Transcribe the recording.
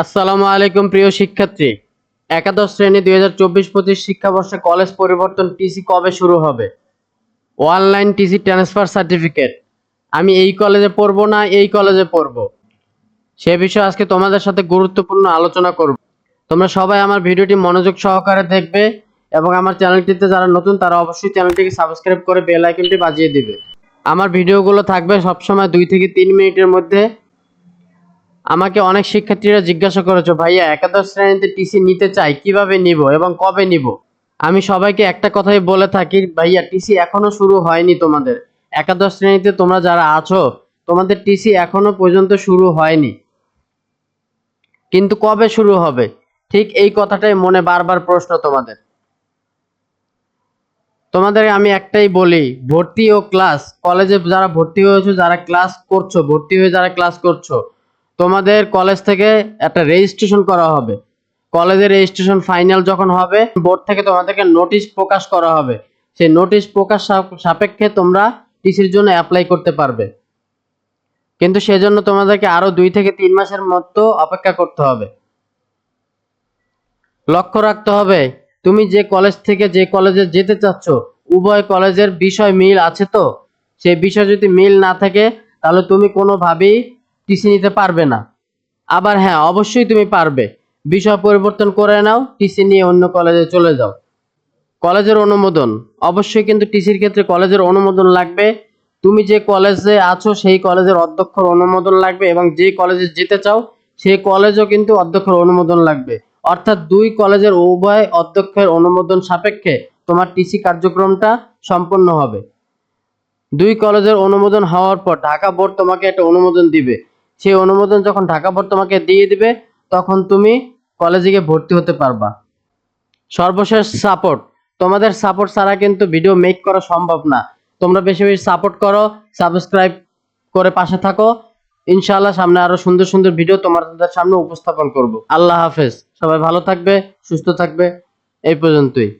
আসসালামু আলাইকুম, প্রিয় শিক্ষার্থী। একাদশ শ্রেণি দুই হাজার চব্বিশ পঁচিশ শিক্ষাবর্ষে কলেজ পরিবর্তন টিসি কবে শুরু হবে? Online TC transfer certificate. আমি এই কলেজে পড়ব না, এই কলেজে পড়ব। সে বিষয়ে আজকে তোমাদের সাথে গুরুত্বপূর্ণ আলোচনা করব। তোমরা সবাই আমার ভিডিওটি মনোযোগ সহকারে দেখবে এবং আমার চ্যানেলটিতে যারা নতুন, তারা অবশ্যই চ্যানেলটিকে সাবস্ক্রাইব করে বেল আইকনটি বাজিয়ে দিবে। আমার ভিডিওগুলো থাকবে সবসময় দুই থেকে তিন মিনিটের মধ্যে। আমাকে অনেক শিক্ষার্থীরা জিজ্ঞাসা করেছ, ভাইয়া, একাদশ শ্রেণীতে টিসি নিতে চাই, কীভাবে নিব এবং কবে নিব? আমি সবাইকে একটা কথাই বলে থাকি, ভাইয়া টিসি এখনও শুরু হয়নি তোমাদের। একাদশ শ্রেণীতে তোমরা যারা আছো, তোমাদের টিসি এখনও পর্যন্ত শুরু হয়নি। কিন্তু কবে শুরু হবে? ঠিক এই কথাটাই মনে বারবার প্রশ্ন তোমাদের। তোমাদের আমি একটাই বলি, ভর্তি ও ক্লাস, কলেজে যারা ভর্তি হয়েছো, যারা ক্লাস করছ, ভর্তি হয়ে যারা ক্লাস করছ তোমাদের কলেজ থেকে একটা রেজিস্ট্রেশন করা হবে। কলেজের রেজিস্ট্রেশন ফাইনাল যখন হবে বোর্ড থেকে তোমাদেরকে নোটিশ প্রকাশ করা হবে। সেই নোটিশ প্রকাশ সাপেক্ষে তোমরা টিসির জন্য অ্যাপ্লাই করতে পারবে। কিন্তু সেজন্য তোমাদেরকে আরও দুই থেকে তিন মাসের মতো অপেক্ষা করতে হবে। লক্ষ্য রাখতে হবে, তুমি যে কলেজ থেকে যে কলেজে যেতে চাচ্ছ, উভয় কলেজের বিষয় মিল আছে তো? সেই বিষয় যদি মিল না থাকে, তাহলে তুমি কোনোভাবেই টিসি নিতে পারবে না। আবার হ্যাঁ অবশ্যই তুমি পারবে। বিষয় পরিবর্তন করে নাও, টিসি নিয়ে অন্য কলেজে চলে যাও। কলেজের অনুমোদন। অবশ্যই কিন্তু টিসির ক্ষেত্রে কলেজের অনুমোদন লাগবে। তুমি যে কলেজে আছো, সেই কলেজের অধ্যক্ষর অনুমোদন লাগবে এবং যে কলেজে যেতে চাও, সেই কলেজও কিন্তু অধ্যক্ষের অনুমোদন লাগবে। অর্থাৎ দুই কলেজের উভয় অধ্যক্ষের অনুমোদন সাপেক্ষে তোমার টিসি কার্যক্রমটা সম্পন্ন হবে। দুই কলেজের অনুমোদন হওয়ার পর ঢাকা বোর্ড তোমাকে একটা অনুমোদন দিবে। সেই অনুমোদন যখন ঢাকা বোর্ড তোমাকে দিয়ে দিবে, তখন তুমি কলেজে গিয়ে ভর্তি হতে পারবা। সর্বশেষ সাপোর্ট তোমাদের সাপোর্ট ছাড়া কিন্তু ভিডিও মেক করা সম্ভব না। তোমরা বেশি বেশি সাপোর্ট করো সাবস্ক্রাইব করে পাশে থাকো। ইনশাআল্লাহ সামনে আরও সুন্দর সুন্দর ভিডিও তোমাদের সামনে উপস্থাপন করব। আল্লাহ হাফেজ। সবাই ভালো থাকবে, সুস্থ থাকবে। এই পর্যন্তই।